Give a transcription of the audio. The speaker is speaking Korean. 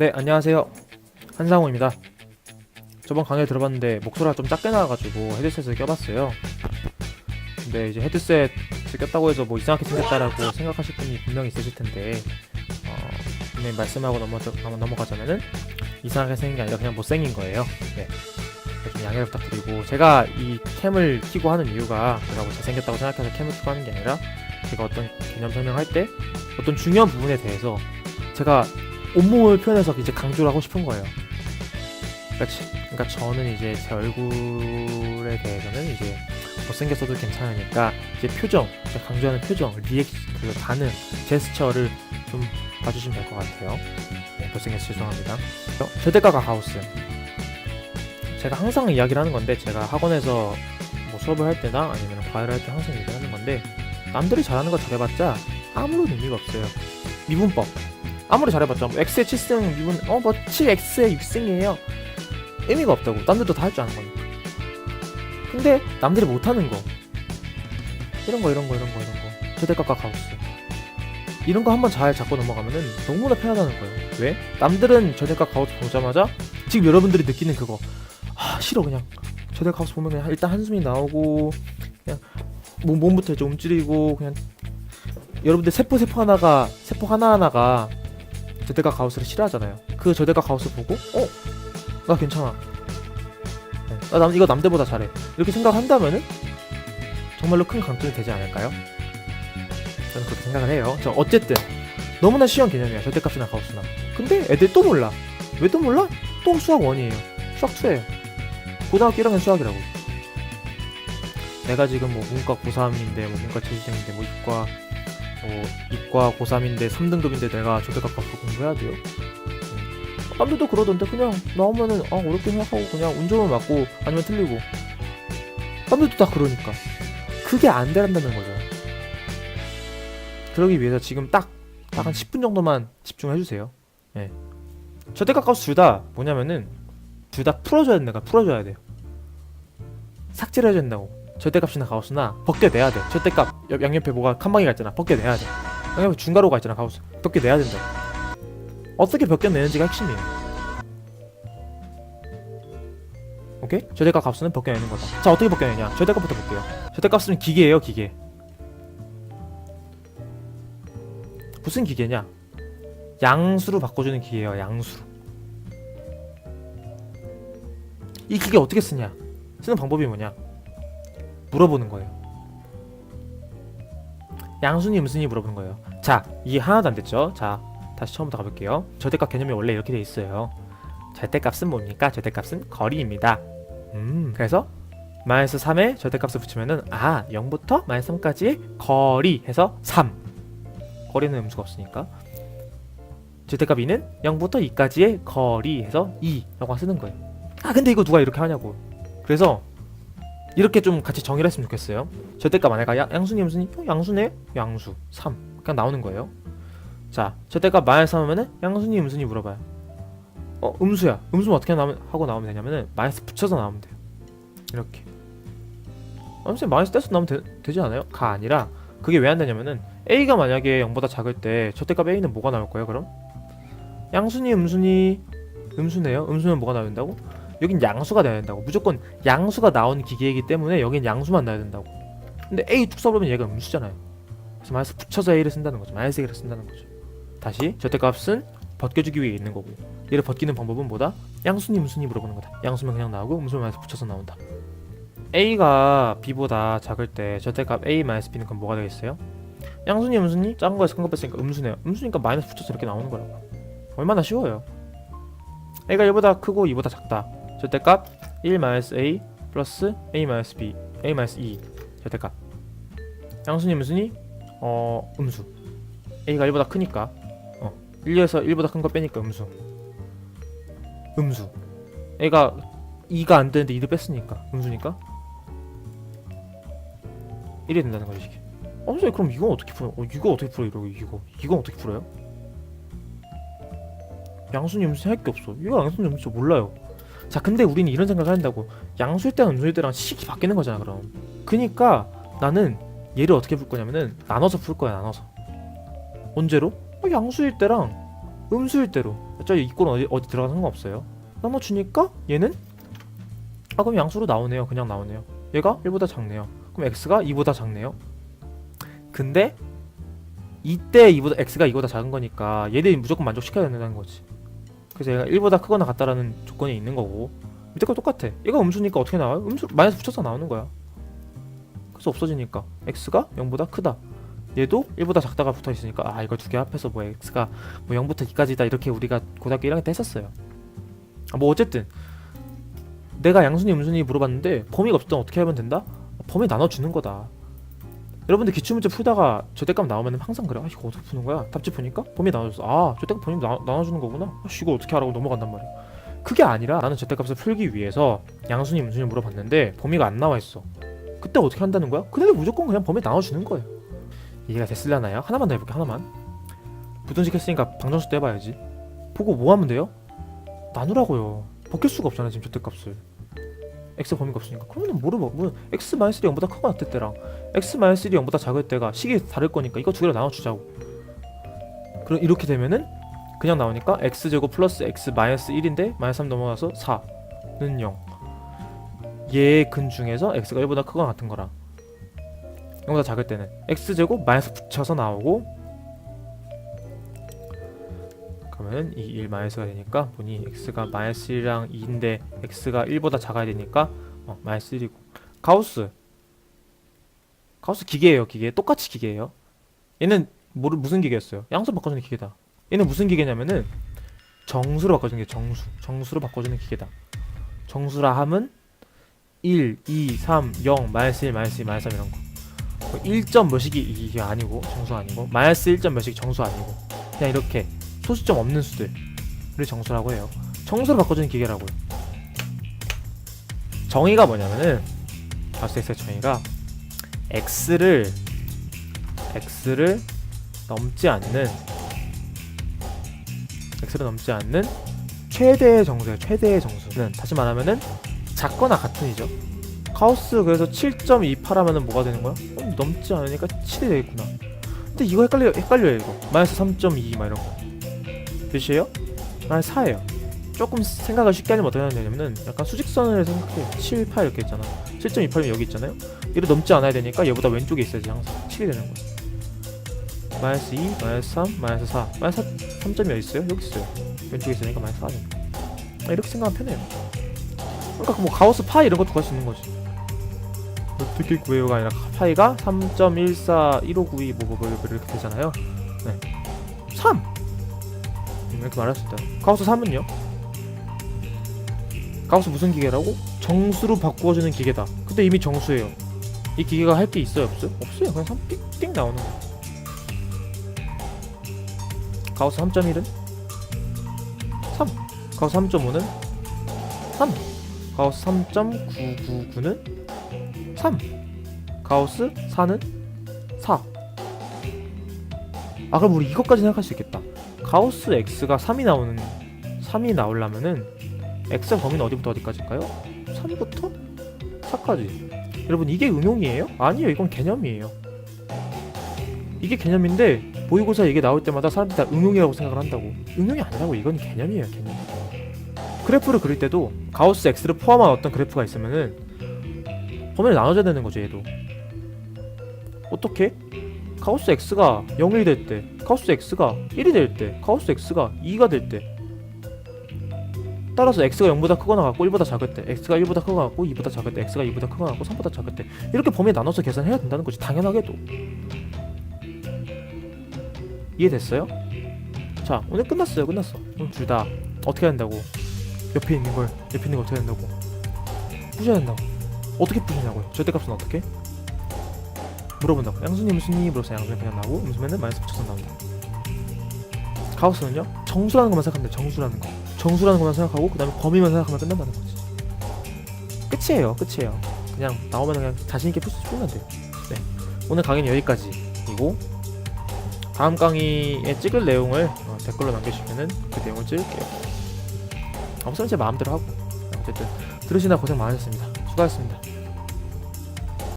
네, 안녕하세요. 한상호입니다. 저번 강의 들어봤는데 목소리가 좀 작게 나와가지고 헤드셋을 껴봤어요. 근데 이제 헤드셋을 꼈다고 해서 뭐 이상하게 생겼다라고 생각하실 분이 분명히 있으실 텐데, 어, 분명히 말씀하고 넘어, 넘어가자면은 이상하게 생긴 게 아니라 그냥 못생긴 거예요. 네. 좀 양해를 부탁드리고, 제가 이 캠을 키고 하는 이유가 제가 뭐 잘생겼다고 생각해서 캠을 키고 하는 게 아니라, 제가 어떤 개념 설명할 때 어떤 중요한 부분에 대해서 제가 온몸을 표현해서 이제 강조를 하고 싶은 거예요. 그러니까, 지- 그러니까 저는 이제 제 얼굴에 대해서는 이제 못생겼어도 괜찮으니까 이제 표정, 강조하는 표정, 리액션, 그 반응, 제스처를 좀 봐주시면 될 것 같아요. 네, 못생겨서 죄송합니다. 어, 절대가가 가우스. 제가 항상 이야기를 하는 건데 제가 학원에서 뭐 수업을 할 때나 아니면 과외를 할 때 항상 얘기를 하는 건데 남들이 잘하는 거 잘해봤자 아무런 의미가 없어요. 미분법. 아무리 잘해봤자 뭐 x에 7승 미분 어뭐 7x에 6승이에요. 의미가 없다고. 남들도 다 할 줄 아는 거니까. 근데 남들이 못하는 거 이런 거 이런 거 이런 거 이런 거 최대값과 가우스 이런 거 한번 잘 잡고 넘어가면은 너무나 편하다는 거예요. 왜? 남들은 최대값 가우스 보자마자 지금 여러분들이 느끼는 그거 아 싫어 그냥 최대값 가우스 보면 그냥 일단 한숨이 나오고 그냥 몸, 몸부터 좀 움츠리고 그냥 여러분들 세포 세포 하나가 세포 하나 하나가 저대가 가우스를 싫어하잖아요. 그 저대가 가우스 보고 어? 나 괜찮아. 네, 나 남, 이거 남들보다 잘해. 이렇게 생각한다면은 정말로 큰 강점이 되지 않을까요? 저는 그렇게 생각을 해요. 저 어쨌든 너무나 쉬운 개념이야. 절대값이나 가우스나. 근데 애들 또 몰라. 왜 또 몰라? 또 수학 원이에요. 수학 2예요. 고등학교 1학년 수학이라고. 내가 지금 뭐 문과 고3인데 뭐 문과 재수생인데 뭐 이과 뭐 이과 고3인데 3등급인데 내가 절대값 갖고 공부해야 돼요? 음. 남들도 그러던데 그냥 나오면은 아 어렵게 생각하고 그냥 운전을 맞고 아니면 틀리고 남들도 다 그러니까 그게 안 되란다는 거죠 그러기 위해서 지금 딱 딱 한 10분 정도만 집중해 주세요 예. 절대값 값둘다 뭐냐면은 둘 다 풀어줘야 된다가 풀어줘야 돼요 삭제를 해야 된다고 절대값이나 가우스나 벗겨내야 돼. 절대값 옆- 양옆에 뭐가 칸방이가 있잖아. 벗겨내야 돼. 양옆에 중괄호가 있잖아. 가우스 벗겨내야 된다. 어떻게 벗겨내는지가 핵심이에요. 오케이? 절대값 값수는 벗겨내는 거다. 자 어떻게 벗겨내냐? 절대값부터 볼게요. 절대값은 기계예요, 기계. 무슨 기계냐? 양수로 바꿔주는 기계예요, 양수로. 이 기계 어떻게 쓰냐? 쓰는 방법이 뭐냐? 물어보는 거예요. 양순이 음순이 물어보는 거예요. 자, 이해 하나도 안 됐죠? 자, 다시 처음부터 가볼게요. 절대값 개념이 원래 이렇게 돼 있어요. 절대값은 뭡니까? 절대값은 거리입니다. 음, 그래서 마이너스 3에 절대값을 붙이면은 아, 0부터 마이너스 3까지의 거리 해서 3. 거리는 음수가 없으니까. 절대값 2는 0부터 2까지의 거리 해서 2라고 쓰는 거예요. 아, 근데 이거 누가 이렇게 하냐고. 그래서 이렇게 좀 같이 정의를 했으면 좋겠어요. 절대값 안에가 야- 양수니 음수니 어, 양수네 양수 3 그냥 나오는 거예요. 자 절대값 마이너스 3 하면은 양수니 음수니 물어봐요. 어 음수야 음수는 어떻게 나오면, 하고 나오면 되냐면은 마이너스 붙여서 나오면 돼요. 이렇게. 아, 선생님 마이너스 떼서 나오면 되, 되지 않아요? 가 아니라 그게 왜 안 되냐면은 a가 만약에 0보다 작을 때 절대값 a는 뭐가 나올 거예요 그럼? 양수니 음수니 음수네요. 음수는 뭐가 나야 된다고? 여긴 양수가 나야 된다고. 무조건 양수가 나오는 기계이기 때문에 여긴 양수만 나야 된다고. 근데 A 툭 써보면 얘가 음수잖아요. 그래서 마이너스 붙여서 A를 쓴다는 거죠. 마이너스 A를 쓴다는 거죠. 다시 절대값은 벗겨주기 위해 있는 거고 얘를 벗기는 방법은 뭐다? 양수니 음수니 물어보는 거다. 양수면 그냥 나오고 음수면 마이너스 붙여서 나온다. A가 B보다 작을 때 절대값 A 마이너스 B는 그럼 뭐가 되겠어요? 양수니 음수니 작은 거에서 큰 거 뺐으니까 음수네요. 음수니까 마이너스 붙여서 이렇게 나오는 거라고. 얼마나 쉬워요. A가 1보다 크고 2보다 작다. 절대값 1 마이너스 a 플러스 a 마이너스 b a 마이너스 2 절대값. 양수니 음수니 어 음수. A가 1보다 크니까. 어 1에서 1보다 큰 거 빼니까 음수. 음수. A가 2가 안 되는데 2를 뺐으니까 음수니까. 1이 된다는 거지 이게. 어 선생님 그럼 이건 어떻게 풀어요? 어, 이거 어떻게 풀어요 이러고 이거? 이건 어떻게 풀어요? 양수니 음수니 할게 없어. 이거 양수니 음수 몰라요 자 근데 우리는 이런 생각을 한다고 양수일 때랑 음수일 때랑 식이 바뀌는 거잖아 그럼 그니까 나는 얘를 어떻게 풀 거냐면은 나눠서 풀 거야 나눠서 언제로? 어, 양수일 때랑 음수일 때로 저 이꼴은 어디 어디 들어가는 상관없어요. 나눠주니까 얘는 아 그럼 양수로 나오네요. 그냥 나오네요. 얘가 1보다 작네요. 그럼 x가 2보다 작네요. 근데 이때 2보다 x가 2보다 작은 거니까 얘들이 무조건 만족시켜야 된다는 거지. 그래서 얘가 1보다 크거나 같다라는 조건이 있는 거고 밑에 거 똑같아. 얘가 음수니까 어떻게 나와요? 음수 마이너스 붙여서 나오는 거야. 그래서 없어지니까 x가 0보다 크다. 얘도 1보다 작다가 붙어 있으니까 아 이거 두개 합해서 뭐 x가 뭐 0부터 2까지다 이렇게 우리가 고등학교 1학년 때 했었어요. 아, 뭐 어쨌든 내가 양순이 음순이 물어봤는데 범위가 땐 어떻게 하면 된다? 범위 나눠주는 거다. 여러분들 기출문제 풀다가 절대값 나오면 항상 그래. 아 이거 어떻게 푸는 거야? 답지 보니까 범위 나눠줬어. 아 절대값 범위 나, 나눠주는 거구나. 아, 씨, 이거 어떻게 하라고 넘어간단 말이야. 그게 아니라 나는 절대값을 풀기 위해서 양순이 음순이 물어봤는데 범위가 안 나와 있어. 그때 어떻게 한다는 거야? 그때는 무조건 그냥 범위 나눠주는 거예요. 이해가 됐을려나요? 하나만 더 해볼게 하나만. 부등식 했으니까 방정식 도 해봐야지. 보고 뭐 하면 돼요? 나누라고요. 벗길 수가 없잖아 지금 절대값을. X 범위가 없으니까. 그러면 뭐를 먹으면 x 마이너스 0보다 크거나 같을 때랑. X 마이너스 0보다 작을 때가 식이 다를 거니까 이거 두 개를 나눠주자고. 그럼 이렇게 되면은 그냥 나오니까 x제곱 플러스 x 마이너스 1인데 마이너스 3 넘어가서 4는 0 얘의 근 중에서 x가 1보다 크거나 같은 거라 0보다 작을 때는. X제곱 마이너스 붙여서 나오고 그러면 이 1 마이너스가 되니까 보니 x가 마이너스 1이랑 2인데 x가 1보다 작아야 되니까 어, 마이너스 1이고. 가우스. 가우스 기계예요 기계. 똑같이 기계예요. 얘는 뭐, 무슨 기계였어요? 양수 바꿔주는 기계다. 얘는 무슨 기계냐면은 정수로 바꿔주는 게 정수. 정수로 바꿔주는 기계다. 정수라 함은 1, 2, 3, 0, 마이너스 1, 마이너스 2, 마이너스 3 이런 거. 1점 몇이기 이게 아니고 정수 아니고. 마이너스 1점 몇이 정수 아니고. 그냥 이렇게 소수점 없는 수들을 정수라고 해요. 정수로 바꿔주는 기계라고요. 정의가 뭐냐면은 가스엑스의 정의가 x를 x를 넘지 않는 x를 넘지 않는 최대의 정수예요. 최대의 정수는 다시 말하면은 작거나 같은이죠. 카우스 그래서 7.28 하면은 뭐가 되는 거야? 어, 넘지 않으니까 7이 되겠구나. 근데 이거 헷갈려 헷갈려요 이거. 마이너스 3.2 막 이런 거. 몇이에요? 아 4예요 조금 생각을 쉽게 하려면 어떻게 하면 되냐면은 약간 수직선을 생각해 7, 8 이렇게 있잖아 7.28면 여기 있잖아요 얘를 넘지 않아야 되니까 얘보다 왼쪽에 있어야지 항상 7이 되는 거야 마이너스 2, 마이너스 3, 마이너스 4 마이너스 3점이 어디 있어요? 여기 있어요 왼쪽에 있으니까 마이너스 4죠 아, 이렇게 생각하면 편해요 그러니까 뭐 가우스 파이 이런 것도 구할 수 있는 거지 어떻게 구해요가 아니라 파이가 3.14 1592 뭐, 뭐, 뭐, 뭐 이렇게 되잖아요 네. 3! 이렇게 있다. 가우스 3은요? 가우스 무슨 기계라고? 정수로 바꾸어주는 기계다. 근데 이미 정수예요. 이 기계가 할 게 있어요, 없어요? 없어요. 그냥 3 띡띡 나오는 거. 가우스 3.1은 3. 가우스 3.5는 3. 가우스 3.999는 3. 가우스 4는 4. 아 그럼 우리 이것까지 생각할 수 있겠다. 가우스 x가 3이 나오는 3이 나오려면은 x 범위는 어디부터 어디까지일까요? 3부터 4까지. 여러분 이게 응용이에요? 아니에요. 이건 개념이에요. 이게 개념인데 모의고사 이게 나올 때마다 사람들이 다 응용이라고 생각을 한다고. 응용이 아니라고 이건 개념이에요. 개념. 그래프를 그릴 때도 가우스 x를 포함한 어떤 그래프가 있으면은 범위를 나눠줘야 되는 거죠. 얘도. 어떻게? 가우스 x가 0이 될 때, 가우스 x가 1이 될 때, 가우스 x가 2가 될 때. 따라서 x가 0보다 크거나 같고 1보다 작을 때, x가 1보다 크거나 같고 2보다 작을 때, x가 2보다 크거나 같고 3보다 작을 때 이렇게 범위 나눠서 계산해야 된다는 거지 당연하게도. 이해됐어요? 자 오늘 끝났어요 끝났어. 오늘 둘 다 어떻게 한다고? 옆에 있는 걸 옆에 있는 걸 어떻게 한다고? 부셔야 된다고. 어떻게 부시냐고요? 절대값은 어떻게? 물어본다고 양수님 무슨이 물어서 양수님 그냥 나오고 음수면은 마이너스 붙여서 나온다 가우스는요? 정수라는 것만 생각하면 돼 정수라는 거. 정수라는 것만 생각하고 그 다음에 범위만 생각하면 끝난다는 거지. 끝이에요. 끝이에요. 그냥 나오면 그냥 자신있게 풀수 풀면 돼요. 네. 오늘 강의는 여기까지이고 다음 강의에 찍을 내용을 어, 댓글로 남겨주시면은 그 내용을 찍을게요. 없으면 제 마음대로 하고. 어쨌든 들으시나 고생 많으셨습니다. 수고하셨습니다